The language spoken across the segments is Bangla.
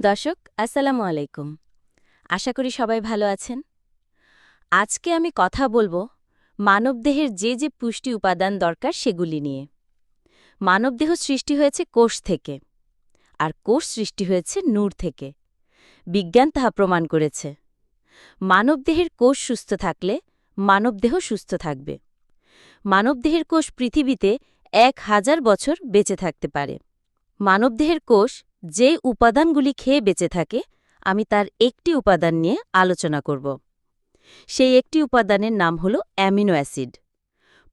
দর্শক, আসসালামু আলাইকুম। আশা করি সবাই ভালো আছেন। আজকে আমি কথা বলব মানবদেহের যে যে পুষ্টি উপাদান দরকার সেগুলি নিয়ে। মানবদেহ সৃষ্টি হয়েছে কোষ থেকে, আর কোষ সৃষ্টি হয়েছে নূর থেকে। বিজ্ঞান তাহা প্রমাণ করেছে। মানবদেহের কোষ সুস্থ থাকলে মানবদেহ সুস্থ থাকবে। মানবদেহের কোষ পৃথিবীতে এক হাজার বছর বেঁচে থাকতে পারে। মানবদেহের কোষ যে উপাদানগুলি খেয়ে বেঁচে থাকে, আমি তার একটি উপাদান নিয়ে আলোচনা করব। সেই একটি উপাদানের নাম হল অ্যামিনো অ্যাসিড।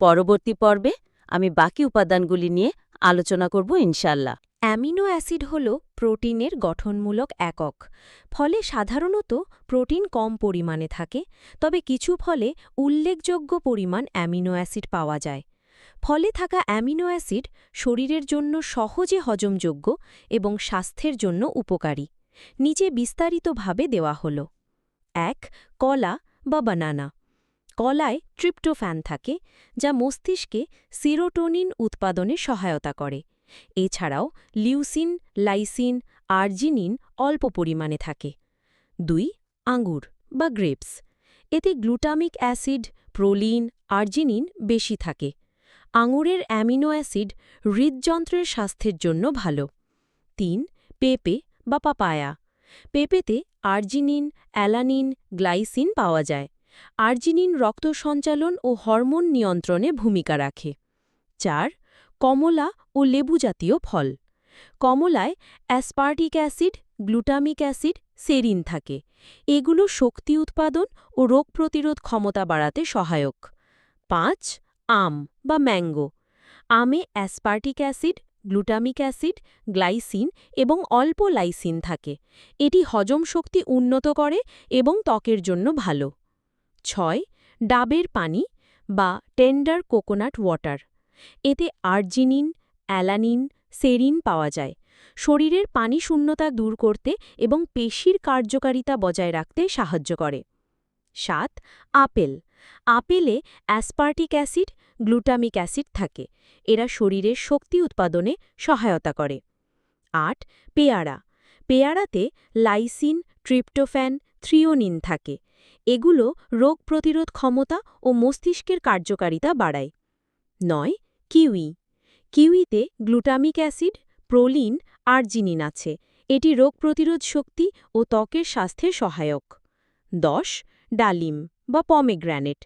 পরবর্তী পর্বে আমি বাকি উপাদানগুলি নিয়ে আলোচনা করব ইনশাল্লাহ অ্যামিনো অ্যাসিড হল প্রোটিনের গঠনমূলক একক। ফলে সাধারণত প্রোটিন কম পরিমাণে থাকে, তবে কিছু ফলে উল্লেখযোগ্য পরিমাণ অ্যামিনো অ্যাসিড পাওয়া যায়। ফলে থাকা অ্যামিনো অ্যাসিড শরীরের জন্য সহজে হজমযোগ্য এবং স্বাস্থ্যের জন্য উপকারী। নিচে বিস্তারিতভাবে দেওয়া হল। এক, কলা বা বানানা। কলায় ট্রিপ্টোফ্যান থাকে, যা মস্তিষ্কে সিরোটোনিন উৎপাদনে সহায়তা করে। এছাড়াও লিউসিন, লাইসিন, আর্জিনিন অল্প পরিমাণে থাকে। দুই, আঙ্গুর বা গ্রেপস। এতে গ্লুটামিক অ্যাসিড, প্রোলিন, আর্জিনিন বেশি থাকে। আঙুরের অ্যামিনো অ্যাসিড হৃদযন্ত্রের স্বাস্থ্যের জন্য ভালো। তিন, পেঁপে বা পাপায়া। পেঁপেতে আর্জিনিন, অ্যালানিন, গ্লাইসিন পাওয়া যায়। আর্জিনিন রক্ত সঞ্চালন ও হরমোন নিয়ন্ত্রণে ভূমিকা রাখে। চার, কমলা ও লেবু জাতীয় ফল। কমলায় aspartic acid, glutamic acid, serine থাকে। এগুলো শক্তি উৎপাদন ও রোগ প্রতিরোধ ক্ষমতা বাড়াতে সহায়ক। পাঁচ আম বা ম্যাঙ্গো। আমে aspartic acid, glutamic acid, glycine এবং অল্প লাইসিন থাকে। এটি হজম শক্তি উন্নত করে এবং ত্বকের জন্য ভালো। ছয়, ডাবের পানি বা টেন্ডার কোকোনাট ওয়াটার। এতে আর্জিনিন, অ্যালানিন, সেরিন পাওয়া যায়। শরীরের পানি শূন্যতা দূর করতে এবং পেশির কার্যকারিতা বজায় রাখতে সাহায্য করে। সাত, আপেল। আপেলে অ্যাসপার্টিক অ্যাসিড গ্লুটামিক অ্যাসিড থাকে। এরা শরীরের শক্তি উৎপাদনে সহায়তা করে। আট, পেয়ারা। পেয়ারাতে লাইসিন, ট্রিপ্টোফ্যান, থ্রিওনিন থাকে। এগুলো রোগ প্রতিরোধ ক্ষমতা ও মস্তিষ্কের কার্যকারিতা বাড়ায়। নয়, কিউই। কিউইতে গ্লুটামিক অ্যাসিড, প্রোলিন, আর্জিনিন আছে। এটি রোগ প্রতিরোধ শক্তি ও ত্বকের স্বাস্থ্যে সহায়ক। দশ, ডালিম বা পমেগ্র্যানেট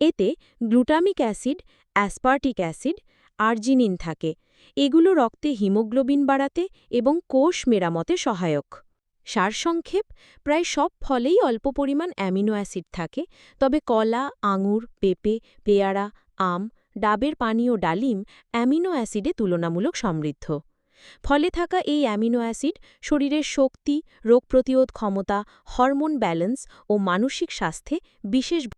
এতে glutamic acid, aspartic acid, arginine থাকে। এগুলো রক্তে হিমোগ্লোবিন বাড়াতে এবং কোষ মেরামতে সহায়ক। সারসংক্ষেপ, প্রায় সব ফলেই অল্প পরিমাণ অ্যামিনো অ্যাসিড থাকে, তবে কলা, আঙুর, পেঁপে, পেয়ারা, আম, ডাবের পানি ও ডালিম অ্যামিনো অ্যাসিডে তুলনামূলক সমৃদ্ধ। ফলে থাকা এই অ্যামিনো অ্যাসিড শরীরের শক্তি, রোগ প্রতিরোধ ক্ষমতা, হরমোন ব্যালেন্স ও মানসিক স্বাস্থ্যে বিশেষ